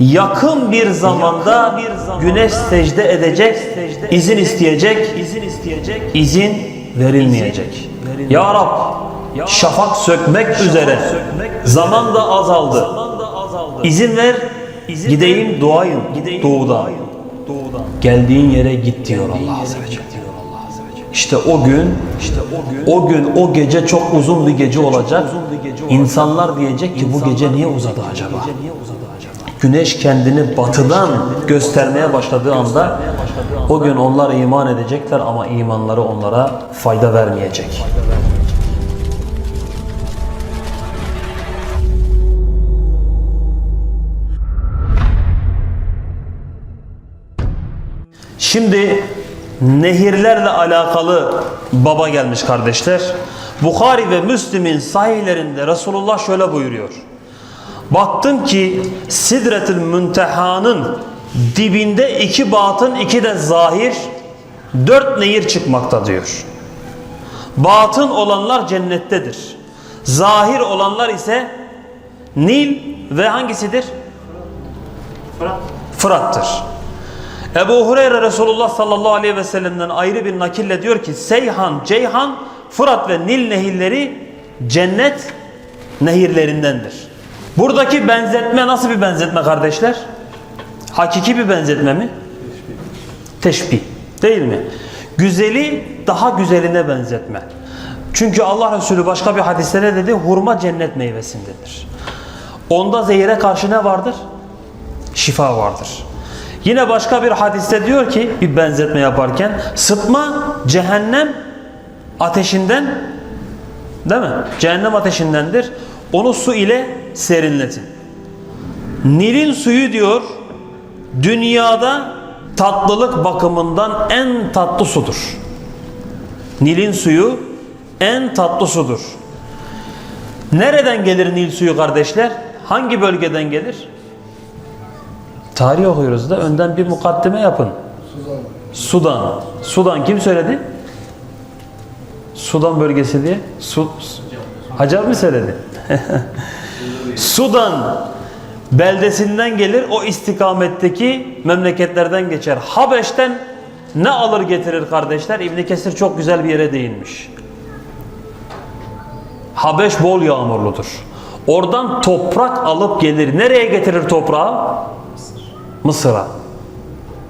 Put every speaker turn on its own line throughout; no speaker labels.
yakın bir zamanda güneş secde edecek, izin isteyecek, izin isteyecek, izin verilmeyecek. Ya Rab, şafak sökmek üzere, zaman da azaldı. İzin ver, gideyim duayım doğudan. Geldiğin yere git diyor Allah Azze ve Celle. İşte o gün, işte o gün, o gün, o gece çok uzun bir gece olacak. İnsanlar diyecek ki bu gece niye uzadı acaba? Güneş kendini batıdan göstermeye başladığı anda o gün onlar iman edecekler ama imanları onlara fayda vermeyecek. Şimdi nehirlerle alakalı baba gelmiş kardeşler. Bukhari ve Müslim'in sahihlerinde Resulullah şöyle buyuruyor. Baktım ki Sidretül Münteha'nın dibinde iki batın iki de zahir dört nehir çıkmakta diyor. Batın olanlar cennettedir. Zahir olanlar ise Nil ve hangisidir? Fırat'tır. Ebu Hureyre Resulullah sallallahu aleyhi ve sellem'den ayrı bir nakille diyor ki Seyhan, Ceyhan, Fırat ve Nil nehirleri cennet nehirlerindendir. Buradaki benzetme nasıl bir benzetme kardeşler? Hakiki bir benzetme mi? Teşbih. Değil mi? Güzeli daha güzeline benzetme. Çünkü Allah Resulü başka bir hadiste ne dedi? Hurma cennet meyvesindedir. Onda zehire karşı ne vardır? Şifa vardır. Yine başka bir hadiste diyor ki bir benzetme yaparken sıtma cehennem ateşinden değil mi? Cehennem ateşindendir. Onu su ile serinletin. Nil'in suyu diyor dünyada tatlılık bakımından en tatlı sudur. Nil'in suyu en tatlı sudur. Nereden gelir Nil suyu kardeşler? Hangi bölgeden gelir? Tarih okuyoruz da önden bir mukaddime yapın. Sudan. Sudan kim söyledi? Sudan bölgesi diye. Su, Hacer mi söyledi? Sudan beldesinden gelir o istikametteki memleketlerden geçer. Habeş'ten ne alır getirir kardeşler? İbn Kesir çok güzel bir yere değinmiş. Habeş bol yağmurludur. Oradan toprak alıp gelir. Nereye getirir toprağı? Mısır'a.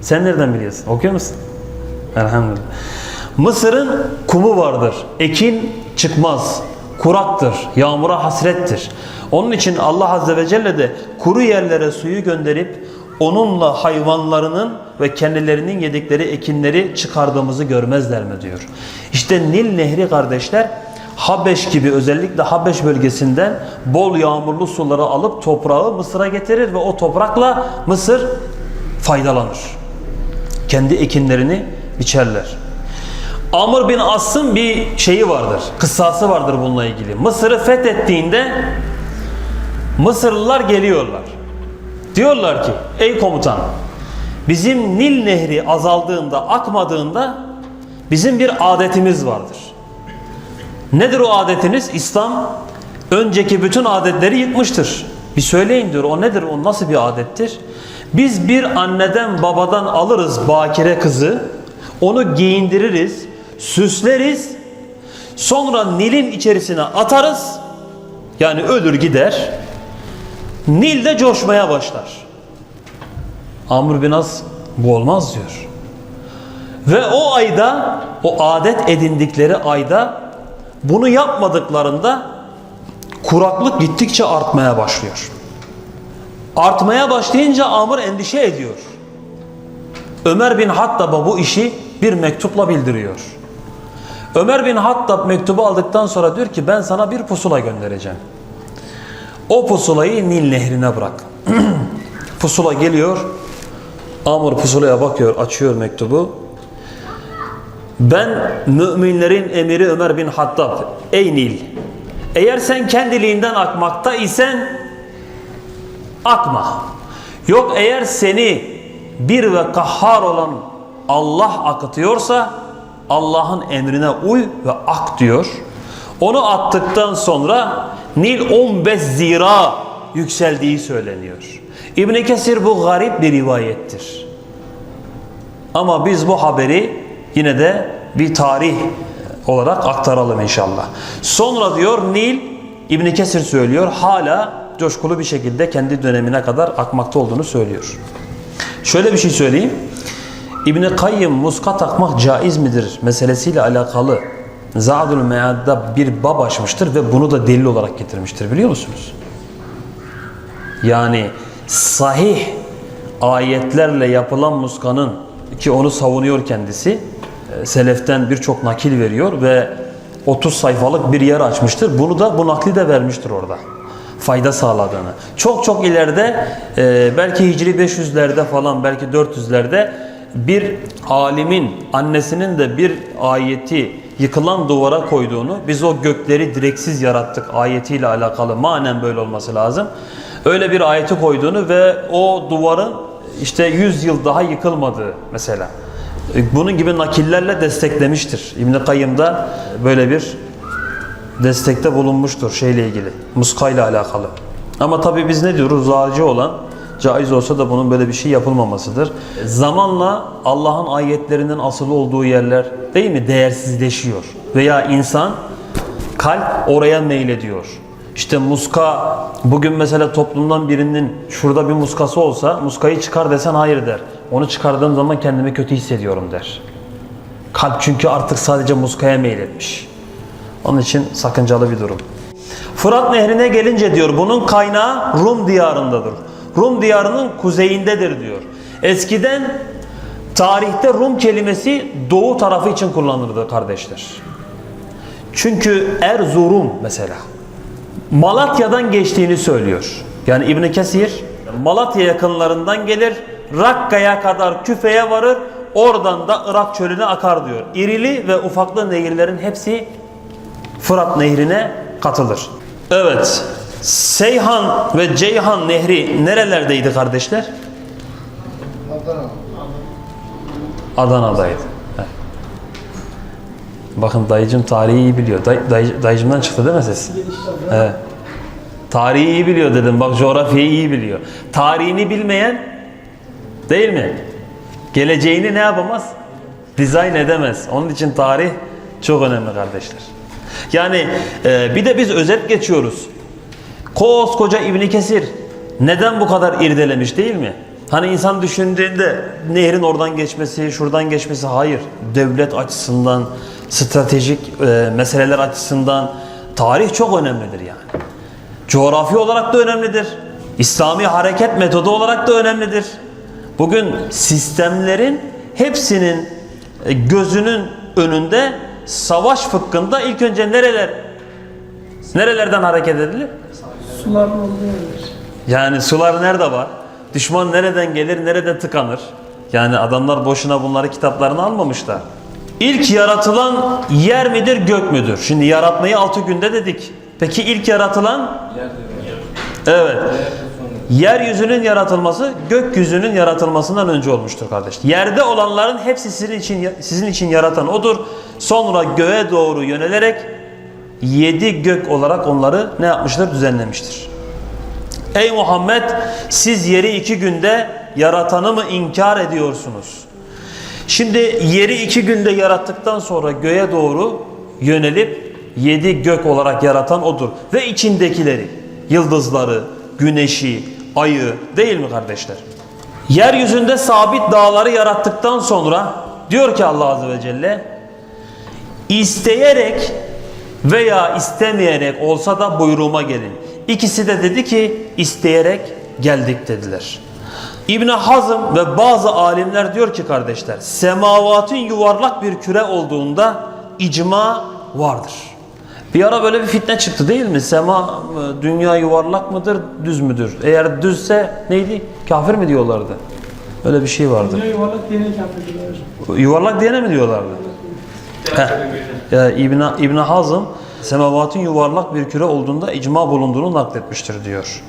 Sen nereden biliyorsun? Okuyor musun? Elhamdülillah. Mısır'ın kumu vardır. Ekin çıkmaz. Kuraktır. Yağmura hasrettir. Onun için Allah Azze ve Celle de kuru yerlere suyu gönderip onunla hayvanlarının ve kendilerinin yedikleri ekinleri çıkardığımızı görmezler mi diyor. İşte Nil Nehri kardeşler Habeş gibi özellikle Habeş bölgesinden bol yağmurlu suları alıp toprağı Mısır'a getirir ve o toprakla Mısır faydalanır. Kendi ekinlerini biçerler. Amr bin As'ın bir şeyi vardır. Kıssası vardır bununla ilgili. Mısır'ı fethettiğinde Mısırlılar geliyorlar. Diyorlar ki ey komutan bizim Nil nehri azaldığında akmadığında bizim bir adetimiz vardır. Nedir o adetiniz? İslam önceki bütün adetleri yıkmıştır. Bir söyleyin diyor. O nedir? O nasıl bir adettir? Biz bir anneden babadan alırız bakire kızı. Onu giyindiririz, süsleriz. Sonra Nil'in içerisine atarız. Yani ölür gider. Nil de coşmaya başlar. Amr bin As bu olmaz diyor. Ve o ayda, o adet edindikleri ayda bunu yapmadıklarında kuraklık gittikçe artmaya başlıyor. Artmaya başlayınca Amr endişe ediyor. Ömer bin Hattab'a bu işi bir mektupla bildiriyor. Ömer bin Hattab mektubu aldıktan sonra diyor ki ben sana bir pusula göndereceğim. O pusulayı Nil nehrine bırak. pusula geliyor. Amr pusulaya bakıyor, açıyor mektubu. Ben müminlerin emiri Ömer bin Hattab. Ey Nil! Eğer sen kendiliğinden akmakta isen akma. Yok eğer seni bir ve kahhar olan Allah akıtıyorsa Allah'ın emrine uy ve ak diyor. Onu attıktan sonra Nil 15 zira yükseldiği söyleniyor. İbn Kesir bu garip bir rivayettir. Ama biz bu haberi yine de bir tarih olarak aktaralım inşallah. Sonra diyor Nil İbn Kesir söylüyor hala coşkulu bir şekilde kendi dönemine kadar akmakta olduğunu söylüyor. Şöyle bir şey söyleyeyim. İbn Kayyım muska takmak caiz midir meselesiyle alakalı Zadül Mead'da bir bab açmıştır ve bunu da delil olarak getirmiştir biliyor musunuz? Yani sahih ayetlerle yapılan muskanın ki onu savunuyor kendisi e, seleften birçok nakil veriyor ve 30 sayfalık bir yer açmıştır. Bunu da bu nakli de vermiştir orada. Fayda sağladığını. Çok çok ileride e, belki Hicri 500'lerde falan belki 400'lerde bir alimin annesinin de bir ayeti yıkılan duvara koyduğunu biz o gökleri direksiz yarattık ayetiyle alakalı manen böyle olması lazım. Öyle bir ayeti koyduğunu ve o duvarın işte 100 yıl daha yıkılmadığı mesela. Bunun gibi nakillerle desteklemiştir. İbn Kayyım da böyle bir destekte bulunmuştur şeyle ilgili. Muska ile alakalı. Ama tabii biz ne diyoruz? Zarcı olan caiz olsa da bunun böyle bir şey yapılmamasıdır. Zamanla Allah'ın ayetlerinin asılı olduğu yerler değil mi? Değersizleşiyor. Veya insan kalp oraya meylediyor. İşte muska bugün mesela toplumdan birinin şurada bir muskası olsa muskayı çıkar desen hayır der. Onu çıkardığım zaman kendimi kötü hissediyorum der. Kalp çünkü artık sadece muskaya meyletmiş. Onun için sakıncalı bir durum. Fırat Nehri'ne gelince diyor bunun kaynağı Rum diyarındadır. Rum diyarının kuzeyindedir diyor. Eskiden tarihte Rum kelimesi doğu tarafı için kullanılırdı kardeşler. Çünkü Erzurum mesela Malatya'dan geçtiğini söylüyor. Yani İbn Kesir Malatya yakınlarından gelir, Rakka'ya kadar Küfe'ye varır, oradan da Irak çölüne akar diyor. İrili ve ufaklı nehirlerin hepsi Fırat Nehri'ne katılır. Evet. Seyhan ve Ceyhan Nehri nerelerdeydi kardeşler? Adana'daydı. Evet. Bakın dayıcım tarihi iyi biliyor. Day, dayı- dayıcımdan çıktı değil mi ses? Evet. Tarihi iyi biliyor dedim. Bak coğrafyayı iyi biliyor. Tarihini bilmeyen değil mi? Geleceğini ne yapamaz? Dizayn edemez. Onun için tarih çok önemli kardeşler. Yani e, bir de biz özet geçiyoruz. Koskoca İbni Kesir neden bu kadar irdelemiş değil mi? Hani insan düşündüğünde nehrin oradan geçmesi, şuradan geçmesi hayır. Devlet açısından, stratejik e, meseleler açısından tarih çok önemlidir yani. Coğrafi olarak da önemlidir. İslami hareket metodu olarak da önemlidir. Bugün sistemlerin hepsinin e, gözünün önünde savaş fıkhında ilk önce nereler nerelerden hareket edilir?
Yerler.
Yani sular nerede var? Düşman nereden gelir, nereden tıkanır? Yani adamlar boşuna bunları kitaplarına almamışlar. İlk yaratılan yer midir, gök müdür? Şimdi yaratmayı altı günde dedik. Peki ilk yaratılan? Evet. Yeryüzünün yaratılması gökyüzünün yaratılmasından önce olmuştur kardeş. Yerde olanların hepsi sizin için sizin için yaratan odur. Sonra göğe doğru yönelerek yedi gök olarak onları ne yapmıştır? Düzenlemiştir. Ey Muhammed siz yeri iki günde yaratanı mı inkar ediyorsunuz? Şimdi yeri iki günde yarattıktan sonra göğe doğru yönelip yedi gök olarak yaratan odur. Ve içindekileri, yıldızları, güneşi, ayı değil mi kardeşler? Yeryüzünde sabit dağları yarattıktan sonra diyor ki Allah Azze ve Celle isteyerek veya istemeyerek olsa da buyruğuma gelin. İkisi de dedi ki isteyerek geldik dediler. İbn Hazm ve bazı alimler diyor ki kardeşler semavatın yuvarlak bir küre olduğunda icma vardır. Bir ara böyle bir fitne çıktı değil mi? Sema dünya yuvarlak mıdır, düz müdür? Eğer düzse neydi? Kafir mi diyorlardı? Öyle bir şey vardı.
Dünya yuvarlak diyene kafir hocam.
Yuvarlak diyene mi diyorlardı? Ya İbn İbn Hazm semavatın yuvarlak bir küre olduğunda icma bulunduğunu nakletmiştir diyor.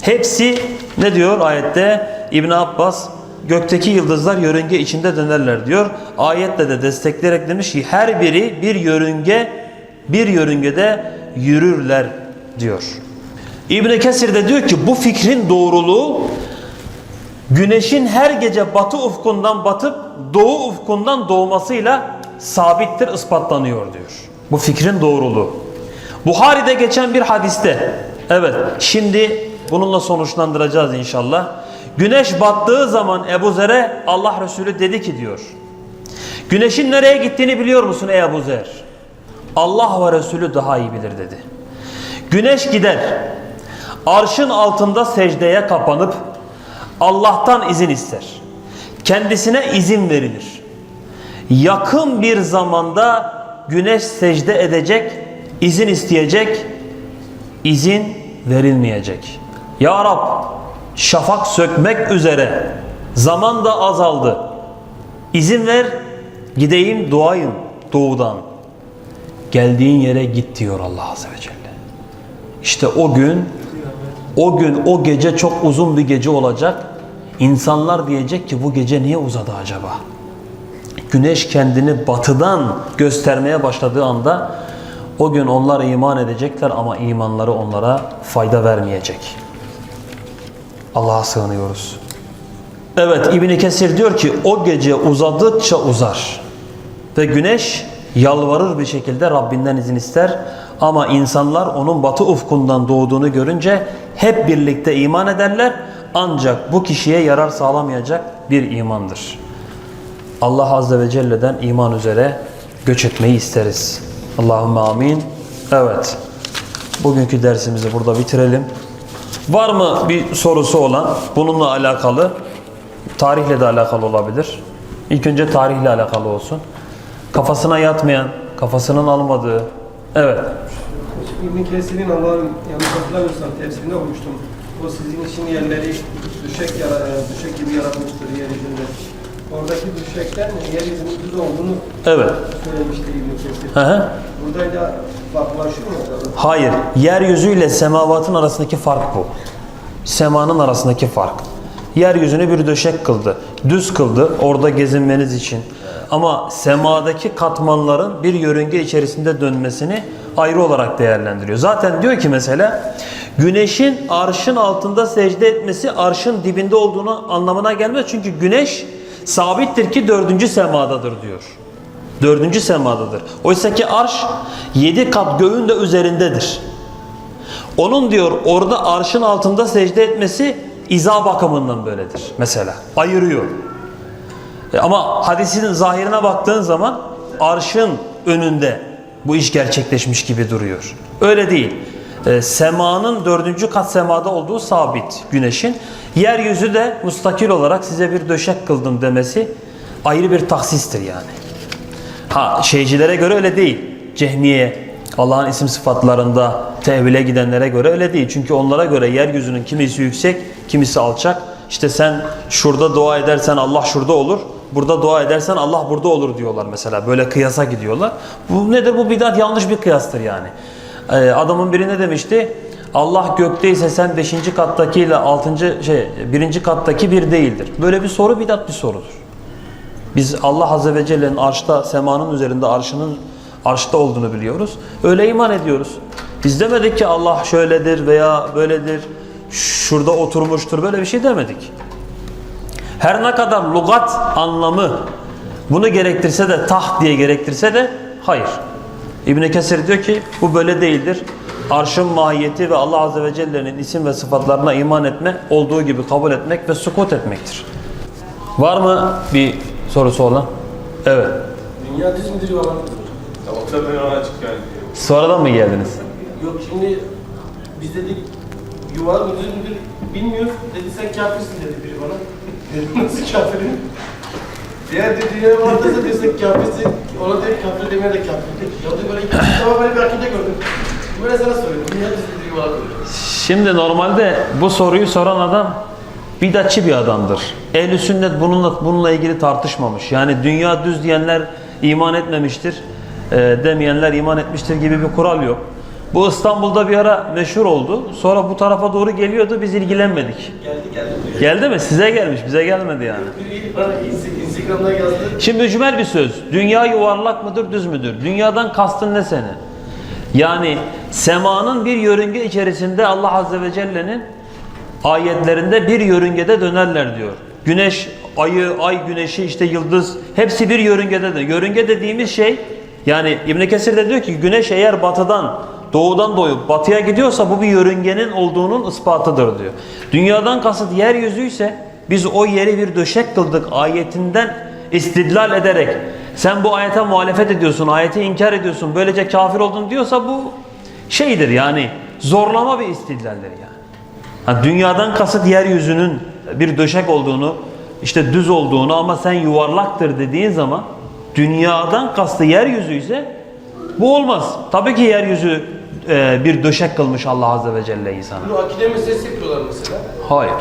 Hepsi ne diyor ayette? İbn Abbas gökteki yıldızlar yörünge içinde dönerler diyor. Ayetle de destekleyerek demiş ki her biri bir yörünge bir yörüngede yürürler diyor. İbn Kesir de diyor ki bu fikrin doğruluğu güneşin her gece batı ufkundan batıp doğu ufkundan doğmasıyla sabittir, ispatlanıyor diyor. Bu fikrin doğruluğu. Buhari'de geçen bir hadiste, evet şimdi bununla sonuçlandıracağız inşallah. Güneş battığı zaman Ebu Zer'e Allah Resulü dedi ki diyor. Güneşin nereye gittiğini biliyor musun ey Ebu Zer? Allah ve Resulü daha iyi bilir dedi. Güneş gider. Arşın altında secdeye kapanıp Allah'tan izin ister. Kendisine izin verilir. Yakın bir zamanda güneş secde edecek, izin isteyecek, izin verilmeyecek. Ya Rab şafak sökmek üzere zaman da azaldı. İzin ver gideyim duayım doğudan. Geldiğin yere git diyor Allah Azze ve Celle. İşte o gün o gün o gece çok uzun bir gece olacak. İnsanlar diyecek ki bu gece niye uzadı acaba? Güneş kendini batıdan göstermeye başladığı anda o gün onlar iman edecekler ama imanları onlara fayda vermeyecek. Allah'a sığınıyoruz. Evet İbni Kesir diyor ki o gece uzadıkça uzar. Ve güneş yalvarır bir şekilde Rabbinden izin ister. Ama insanlar onun batı ufkundan doğduğunu görünce hep birlikte iman ederler. Ancak bu kişiye yarar sağlamayacak bir imandır. Allah Azze ve Celle'den iman üzere göç etmeyi isteriz. Allahümme amin. Evet. Bugünkü dersimizi burada bitirelim. Var mı bir sorusu olan bununla alakalı? Tarihle de alakalı olabilir. İlk önce tarihle alakalı olsun. Kafasına yatmayan, kafasının almadığı. Evet.
İbn Kesir'in Allah'ın yanlış hatırlamıyorsam tefsirinde okumuştum. O sizin için yerleri düşek, yara, e, düşek gibi yaratmıştır yeryüzünde. Oradaki düşekten yeryüzünün düz olduğunu
Evet.
söylemişti İbn Kesir.
Hı hı.
Buradayla farklılaşıyor mu?
Hayır. Yeryüzüyle semavatın arasındaki fark bu. Semanın arasındaki fark. Yeryüzünü bir döşek kıldı. Düz kıldı orada gezinmeniz için. Ama semadaki katmanların bir yörünge içerisinde dönmesini ayrı olarak değerlendiriyor. Zaten diyor ki mesela güneşin arşın altında secde etmesi arşın dibinde olduğunu anlamına gelmez. Çünkü güneş sabittir ki dördüncü semadadır diyor. Dördüncü semadadır. Oysa ki arş yedi kat göğün de üzerindedir. Onun diyor orada arşın altında secde etmesi iza bakımından böyledir mesela. Ayırıyor. E ama hadisin zahirine baktığın zaman arşın önünde bu iş gerçekleşmiş gibi duruyor. Öyle değil. E, semanın dördüncü kat semada olduğu sabit güneşin. Yeryüzü de mustakil olarak size bir döşek kıldım demesi ayrı bir taksistir yani. Ha şeycilere göre öyle değil. Cehmiye, Allah'ın isim sıfatlarında tevhile gidenlere göre öyle değil. Çünkü onlara göre yeryüzünün kimisi yüksek, kimisi alçak. İşte sen şurada dua edersen Allah şurada olur. Burada dua edersen Allah burada olur diyorlar mesela. Böyle kıyasa gidiyorlar. Bu nedir? Bu bidat yanlış bir kıyastır yani. Ee, adamın biri ne demişti? Allah gökteyse sen 5. kattaki ile 6. şey 1. kattaki bir değildir. Böyle bir soru bidat bir sorudur. Biz Allah Azze ve Celle'nin arşta, semanın üzerinde arşının arşta olduğunu biliyoruz. Öyle iman ediyoruz. Biz demedik ki Allah şöyledir veya böyledir, şurada oturmuştur böyle bir şey demedik. Her ne kadar lugat anlamı bunu gerektirse de taht diye gerektirse de hayır. İbn Kesir diyor ki bu böyle değildir. Arşın mahiyeti ve Allah Azze ve Celle'nin isim ve sıfatlarına iman etme olduğu gibi kabul etmek ve sukut etmektir. Var mı bir sorusu olan? Evet.
Dünya düz müdür yuvarlak mıdır?
Ya o tabii ona açık yani.
Sonradan mı geldiniz?
Yok şimdi biz dedik yuvarlak mıdır düz müdür bilmiyoruz. Dedi sen kafirsin dedi biri bana. Dedim nasıl kafirim? Diğer de dünya varsa diyorsak kafirsin. Ona dedi kafir demeye de kafirdir. Ya da böyle iki tamam böyle bir akide gördüm. Böyle sana soruyorum. Dünya düz müdür yuvarlak mıdır?
Şimdi normalde bu soruyu soran adam bidatçı bir adamdır. Ehl-i sünnet bununla, bununla ilgili tartışmamış. Yani dünya düz diyenler iman etmemiştir, e, demeyenler iman etmiştir gibi bir kural yok. Bu İstanbul'da bir ara meşhur oldu. Sonra bu tarafa doğru geliyordu, biz ilgilenmedik.
Geldi geldi.
Geldi mi? Size gelmiş, bize gelmedi yani.
Biri bana Inst- Instagram'da yazdı.
Şimdi mücmel bir söz. Dünya yuvarlak mıdır, düz müdür? Dünyadan kastın ne senin? Yani semanın bir yörünge içerisinde Allah Azze ve Celle'nin ayetlerinde bir yörüngede dönerler diyor. Güneş, ayı, ay güneşi, işte yıldız hepsi bir yörüngede de. Yörünge dediğimiz şey yani İbn Kesir de diyor ki güneş eğer batıdan doğudan doğup batıya gidiyorsa bu bir yörüngenin olduğunun ispatıdır diyor. Dünyadan kasıt yeryüzü ise biz o yeri bir döşek kıldık ayetinden istidlal ederek sen bu ayete muhalefet ediyorsun, ayeti inkar ediyorsun, böylece kafir oldun diyorsa bu şeydir yani zorlama bir istidlaldir yani. Ha, dünyadan kasıt yeryüzünün bir döşek olduğunu, işte düz olduğunu ama sen yuvarlaktır dediğin zaman dünyadan kastı yeryüzü ise bu olmaz. Tabii ki yeryüzü e, bir döşek kılmış Allah Azze ve Celle insana.
Bunu akide meselesi yapıyorlar mesela.
Hayır.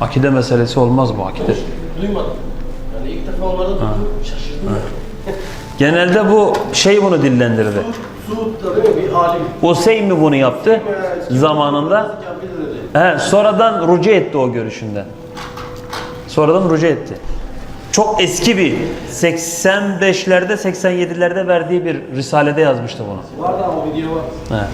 Akide meselesi olmaz bu akide.
Duymadım. Yani ilk defa onlardan duydum. Şaşırdım.
Genelde bu şey bunu dillendirdi.
Suud'da değil mi? Bir alim.
Useym mi bunu yaptı zamanında? He, sonradan rucu etti o görüşünden. Sonradan rucu etti. Çok eski bir 85'lerde 87'lerde verdiği bir risalede yazmıştı bunu.
Vardı ama video var.
He.